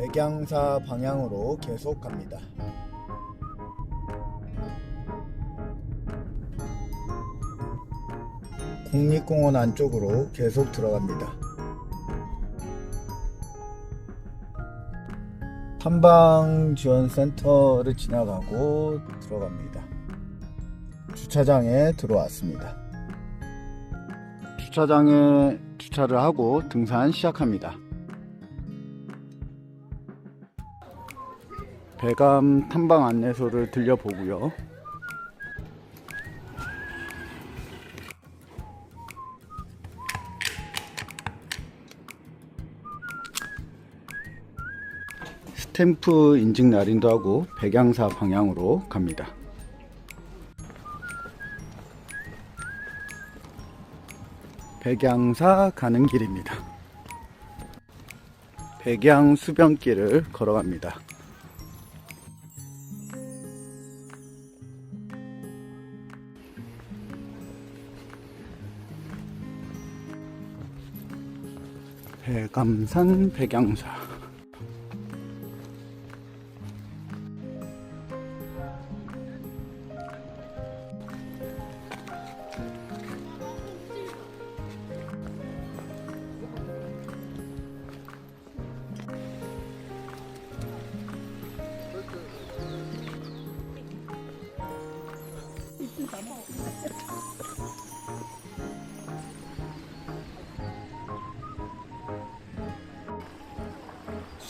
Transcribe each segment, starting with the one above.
백양사 방향으로 계속 갑니다. 국립공원 안쪽으로 계속 들어갑니다. 탐방지원센터를 지나가고 들어갑니다. 주차장에 들어왔습니다. 주차장에 주차를 하고 등산 시작합니다. 배감 탐방 안내소를 들려보고요. 스탬프 인증 날인도 하고 백양사 방향으로 갑니다. 백양사 가는 길입니다. 백양 수변길을 걸어갑니다. 백암산 백양사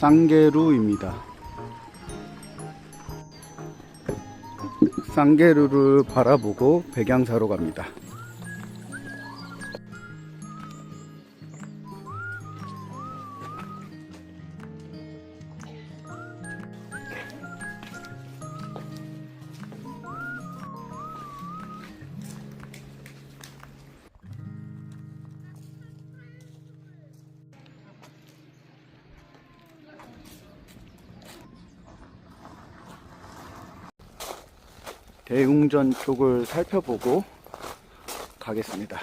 쌍계루입니다. 쌍계루를 바라보고 백양사로 갑니다. 대웅전 쪽을 살펴보고 가겠습니다.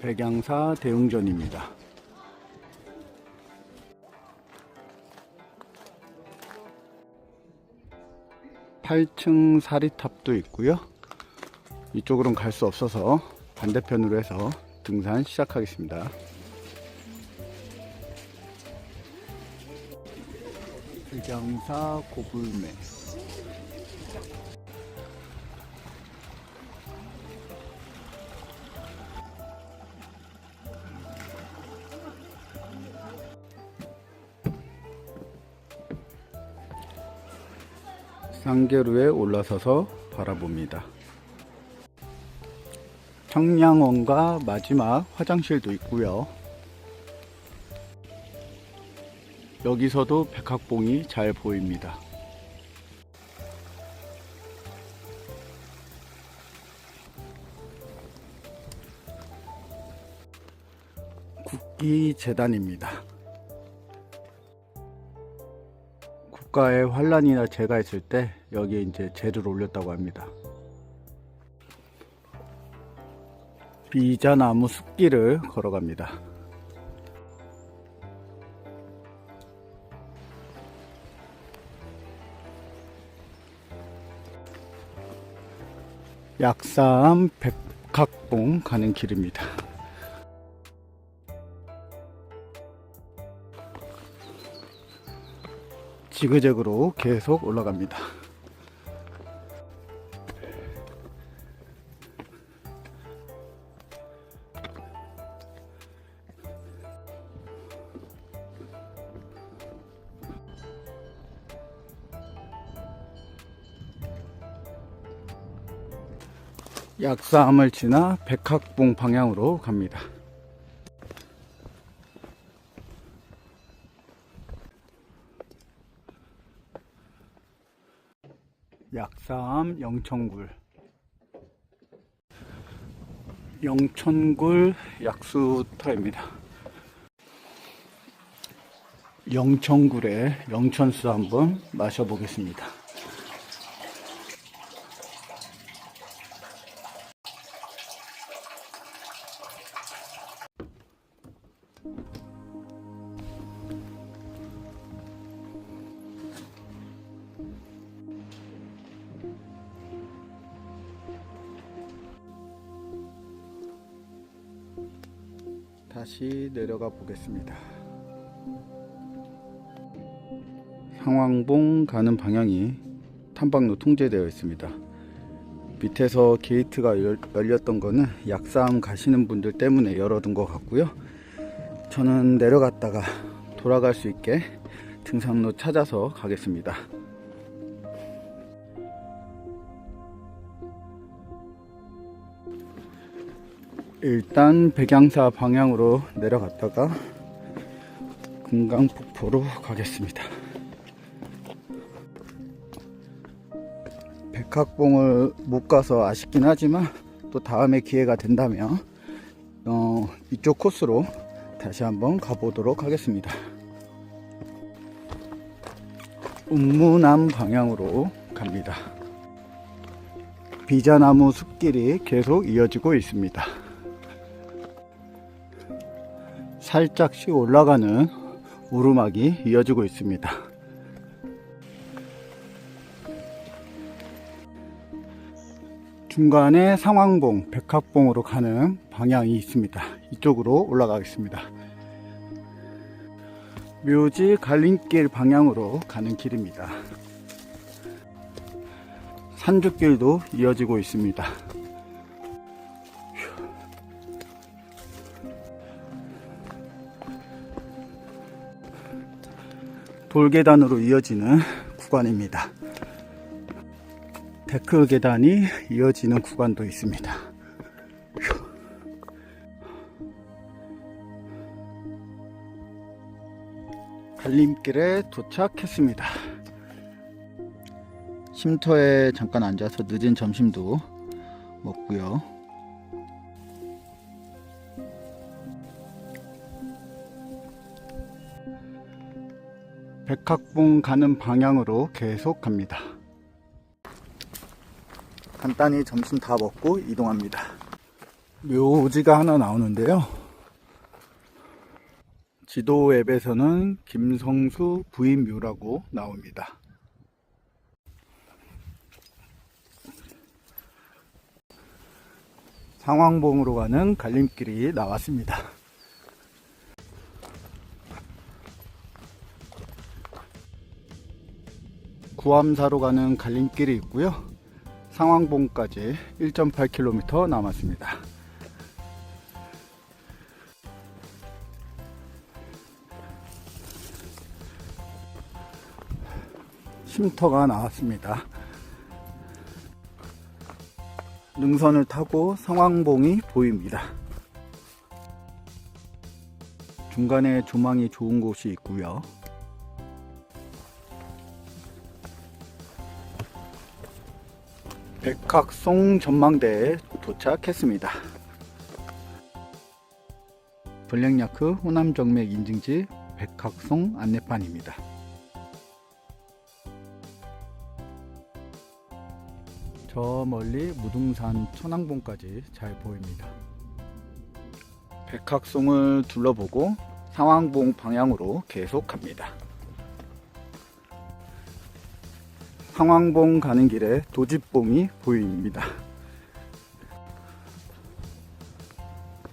백양사 대웅전입니다. 팔층 사리탑도 있고요. 이쪽으로는 갈 수 없어서 반대편으로 해서 등산 시작하겠습니다. 백양사 고불매 쌍계루에 올라서서 바라봅니다. 청량원과 마지막 화장실도 있고요. 여기서도 백학봉이 잘 보입니다. 국기 재단입니다. 국가의 환란이나 재가 있을 때 여기에 이제 재를 올렸다고 합니다. 비자나무 숲길을 걸어갑니다. 약산 백학봉 가는 길입니다. 지그재그로 계속 올라갑니다. 약사암을 지나 백학봉 방향으로 갑니다. 약사암 영천굴 영천굴 약수터입니다. 영천굴의 영천수 한번 마셔보겠습니다. 다시 내려가 보겠습니다. 상황봉 가는 방향이 탐방로 통제되어 있습니다. 밑에서 게이트가 열, 열렸던 거는 약삼 가시는 분들 때문에 열어둔 것 같고요. 저는 내려갔다가 돌아갈 수 있게 등산로 찾아서 가겠습니다. 일단 백양사 방향으로 내려갔다가 금강폭포로 가겠습니다. 백학봉을 못 가서 아쉽긴 하지만 또 다음에 기회가 된다면 어, 이쪽 코스로 다시 한번 가보도록 하겠습니다. 운무남 방향으로 갑니다. 비자나무 숲길이 계속 이어지고 있습니다. 살짝씩 올라가는 오르막이 이어지고 있습니다. 중간에 상황봉, 백합봉으로 가는 방향이 있습니다. 이쪽으로 올라가겠습니다. 묘지 갈림길 방향으로 가는 길입니다. 산주길도 이어지고 있습니다. 돌계단으로 이어지는 구간입니다. 데크 계단이 이어지는 구간도 있습니다. 휴. 갈림길에 도착했습니다. 쉼터에 잠깐 앉아서 늦은 점심도 먹고요. 백학봉 가는 방향으로 계속 갑니다. 간단히 점심 다 먹고 이동합니다. 묘지가 하나 나오는데요. 지도 앱에서는 김성수 부인묘라고 나옵니다. 상황봉으로 가는 갈림길이 나왔습니다. 구암사로 가는 갈림길이 있고요. 상황봉까지 1.8km 남았습니다. 쉼터가 나왔습니다. 능선을 타고 상황봉이 보입니다. 중간에 조망이 좋은 곳이 있고요. 백학송 전망대에 도착했습니다. 블랙야크 호남정맥 인증지 백학송 안내판입니다. 저 멀리 무등산 천왕봉까지 잘 보입니다. 백학송을 둘러보고 상황봉 방향으로 계속 갑니다. 상황봉 가는 길에 도집봉이 보입니다.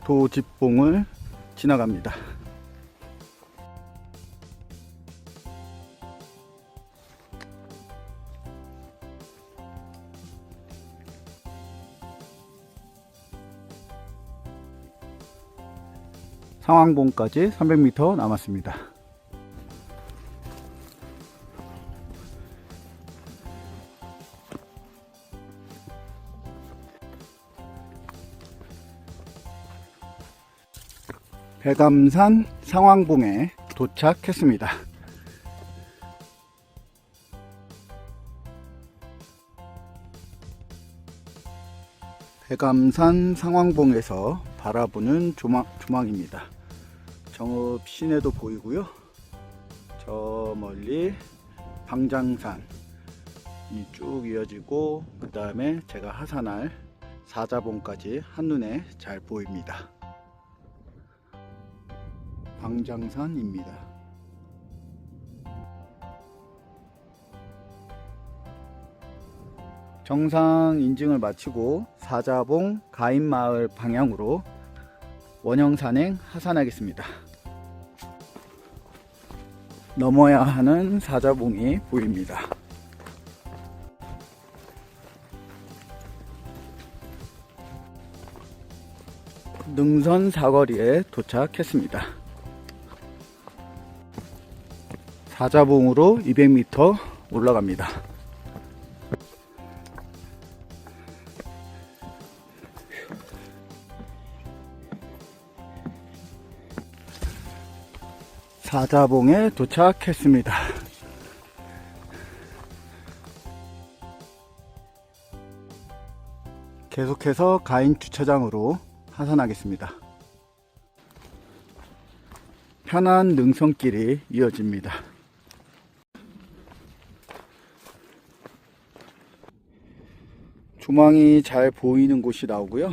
도집봉을 지나갑니다. 상황봉까지 300m 남았습니다. 배감산 상황봉에 도착했습니다. 배감산 상황봉에서 바라보는 조망, 조망입니다. 정읍 시내도 보이고요. 저 멀리 방장산 이 쭉 이어지고 그 다음에 제가 하산할 사자봉까지 한눈에 잘 보입니다. 방장산입니다. 정상 인증을 마치고 사자봉 가인마을 방향으로 원형산행 하산하겠습니다. 넘어야 하는 사자봉이 보입니다. 능선 사거리에 도착했습니다. 사자봉으로 200m 올라갑니다. 사자봉에 도착했습니다. 계속해서 가인 주차장으로 하산하겠습니다. 편한 능선길이 이어집니다. 조망이 잘 보이는 곳이 나오고요.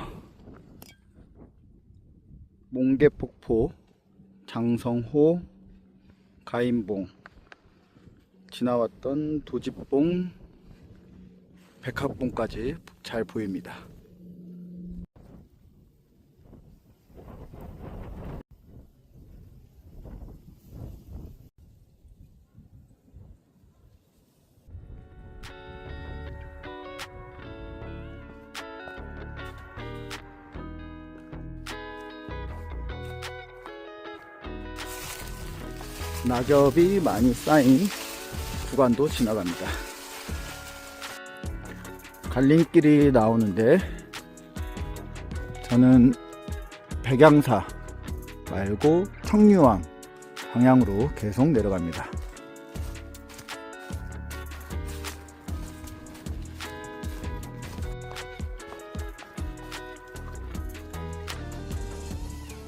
몽개폭포, 장성호, 가인봉, 지나왔던 도집봉, 백합봉까지 잘 보입니다. 낙엽이 많이 쌓인 구간도 지나갑니다. 갈림길이 나오는데 저는 백양사 말고 청류항 방향으로 계속 내려갑니다.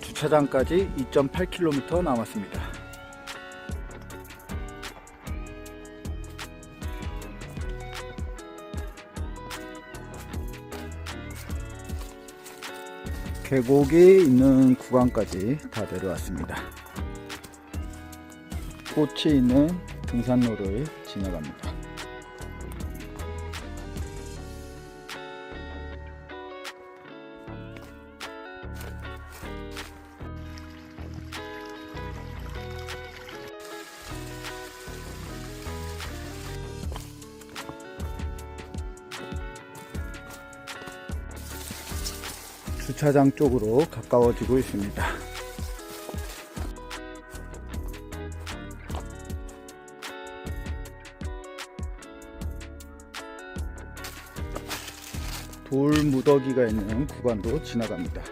주차장까지 2.8km 남았습니다. 계곡이 있는 구간까지 다 내려왔습니다. 꽃이 있는 등산로를 지나갑니다. 주차장 쪽으로 가까워지고 있습니다. 돌 무더기가 있는 구간도 지나갑니다.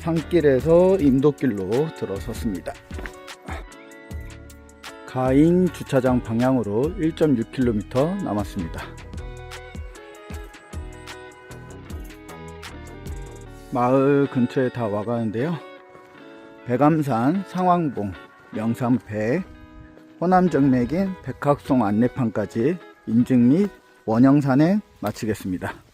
산길에서 인도길로 들어섰습니다. 가인 주차장 방향으로 1.6km 남았습니다. 마을 근처에 다 와가는데요. 백암산, 상황봉, 명산배, 호남정맥인 백학송 안내판까지 인증 및 원형산에 마치겠습니다.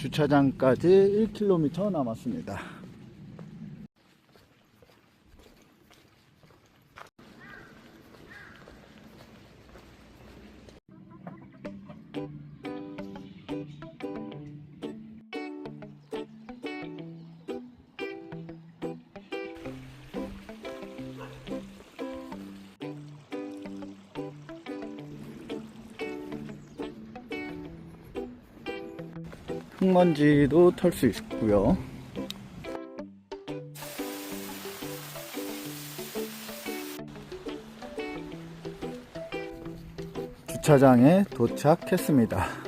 주차장까지 1km 남았습니다. 흙먼지도 털 수 있고요. 주차장에 도착했습니다.